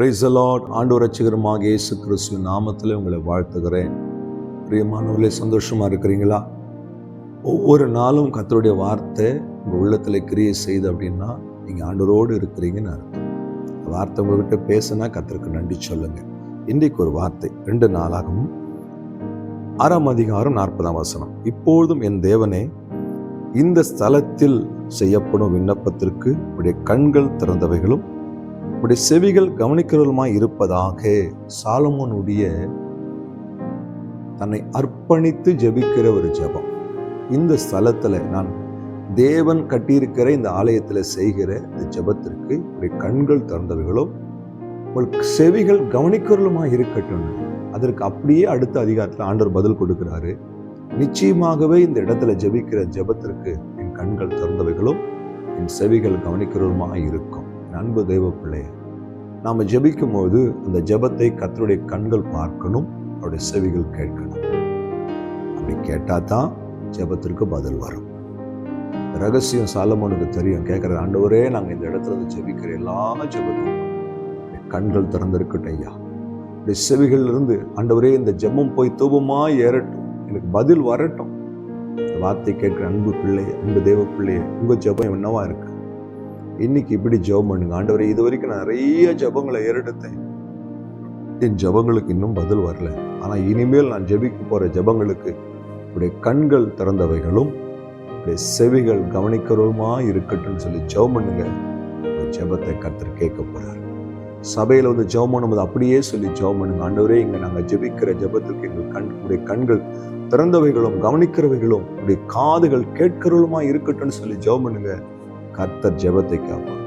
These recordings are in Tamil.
பிரைஸ் அலாட் ஆண்டு ரசிகரமாக இயேசு கிறிஸ்து நாமத்தில் உங்களை வாழ்த்துகிறேன். பிரியமானவர்களே சந்தோஷமாக இருக்கிறீங்களா? ஒவ்வொரு நாளும் கத்தருடைய வார்த்தை உங்கள் உள்ளத்தில் கிரியை செய்து அப்படின்னா நீங்கள் ஆண்டோரோடு இருக்கிறீங்கன்னு அர்த்தம். வார்த்தை உங்கள்கிட்ட பேசினா கத்தருக்கு நன்றி சொல்லுங்கள் இன்றைக்கு ஒரு வார்த்தை ரெண்டு நாளாகவும் ஆறாம் அதிகாரம் நாற்பதாம் வசனம். இப்பொழுதும் என் தேவனே இந்த ஸ்தலத்தில் செய்யப்படும் விண்ணப்பத்திற்கு உடைய கண்கள் திறந்தவைகளும் உடைய செவிகள் கவனிக்கிறவருமாய் இருப்பதாக சாலமோனுடைய தன்னை அர்ப்பணித்து ஜெபிக்கிற ஒரு ஜெபம். இந்த ஸ்தலத்தில் நான் தேவன் கட்டியிருக்கிற இந்த ஆலயத்தில் செய்கிற இந்த ஜெபத்திற்கு உடைய கண்கள் திறந்தவைகளும் உங்களுக்கு செவிகள் கவனிக்கிறவருமாய் இருக்கட்டும். அதற்கு அப்படியே அடுத்த அதிகாரத்தில் ஆண்டவர் பதில் கொடுக்கிறாரு. நிச்சயமாகவே இந்த இடத்துல ஜெபிக்கிற ஜெபத்திற்கு என் கண்கள் திறந்தவைகளும் என் செவிகள் கவனிக்கிறவருமாக இருக்கும். என் அன்பு தெய்வ பிள்ளை நாம் ஜெபிக்கும் போது அந்த ஜெபத்தை கத்தருடைய கண்கள் பார்க்கணும் அவருடைய செவிகள் கேட்கணும். அப்படி கேட்டால் தான் ஜெபத்திற்கு பதில் வரும். ரகசியம் சாலமோனுக்கு தெரியும் கேட்குற ஆண்டவரே நாங்கள் இந்த இடத்துல இருந்து ஜெபிக்கிற எல்லா ஜெபத்துக்கும் கண்கள் திறந்திருக்கட்டும் ஐயா. இப்படி செவிகள் இருந்து ஆண்டவரே இந்த ஜெபம் போய் தூபமா ஏறட்டும். எனக்கு பதில் வரட்டும். இந்த வார்த்தை கேட்கிற அன்பு பிள்ளை அன்பு தெய்வ பிள்ளையே உங்க ஜெபம் என்னவா இருக்கு? இன்னைக்கு இப்படி ஜெபம் பண்ணுங்க. ஆண்டவரே இது வரைக்கும் நிறைய ஜெபங்களை ஏறெடுத்தேன். என் ஜெபங்களுக்கு இன்னும் பதில் வரல. ஆனால் இனிமேல் நான் ஜெபிக்க போகிற ஜெபங்களுக்கு உடைய கண்கள் திறந்தவைகளும் உடைய செவிகள் கவனிக்கிறவருமா இருக்கட்டும்னு சொல்லி ஜெபம் பண்ணுங்க. ஜெபத்தை கர்த்தர் கேட்க போகிறார் சபையில் வந்து ஜெபம் பண்ணும்போது அப்படியே சொல்லி ஜெபம் பண்ணுங்க. ஆண்டவரே இங்கே நாங்கள் ஜெபிக்கிற ஜெபத்திற்கு எங்கள் கண் உடைய கண்கள் திறந்தவைகளும் கவனிக்கிறவைகளும் உடைய காதுகள் கேட்கிறவளுமா இருக்கட்டும்னு சொல்லி ஜெபம் பண்ணுங்க. கர்த்தர் ஜெபத்தை கேட்பார்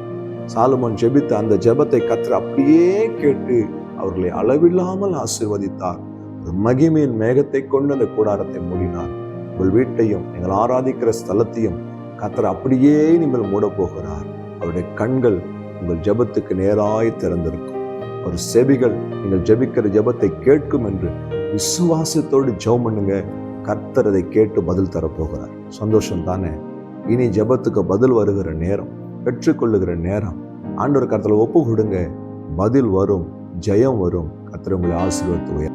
சாலுமன் ஜெபித்த அந்த ஜெபத்தை கர்த்தர் அப்படியே கேட்டு அவர்களை அளவில்லாமல் ஆசீர்வதித்தார். மகிமையின் மேகத்தை கொண்டு அந்த கூடாரத்தை மூடினார். உங்கள் வீட்டையும் நீங்கள் ஆராதிக்கிற ஸ்தலத்தையும் கத்தர் அப்படியே நீங்கள் மூட போகிறார் அவருடைய கண்கள் உங்கள் ஜெபத்துக்கு நேராய் திறந்திருக்கும். ஒரு செவிகள் நீங்கள் ஜெபிக்கிற ஜெபத்தை கேட்கும் என்று விசுவாசத்தோடு ஜெபம் பண்ணுங்க. கர்த்தர் அதை கேட்டு பதில் தரப்போகிறார். சந்தோஷம் தானே? இனி ஜெபத்துக்கு பதில் வருகிற நேரம் பெற்றுக்கொள்ளுகிற நேரம். ஆண்டொரு கருத்தில் ஒப்பு கொடுங்க. பதில் வரும் ஜெயம் வரும். கர்த்தர் உங்களை ஆசீர்வத்து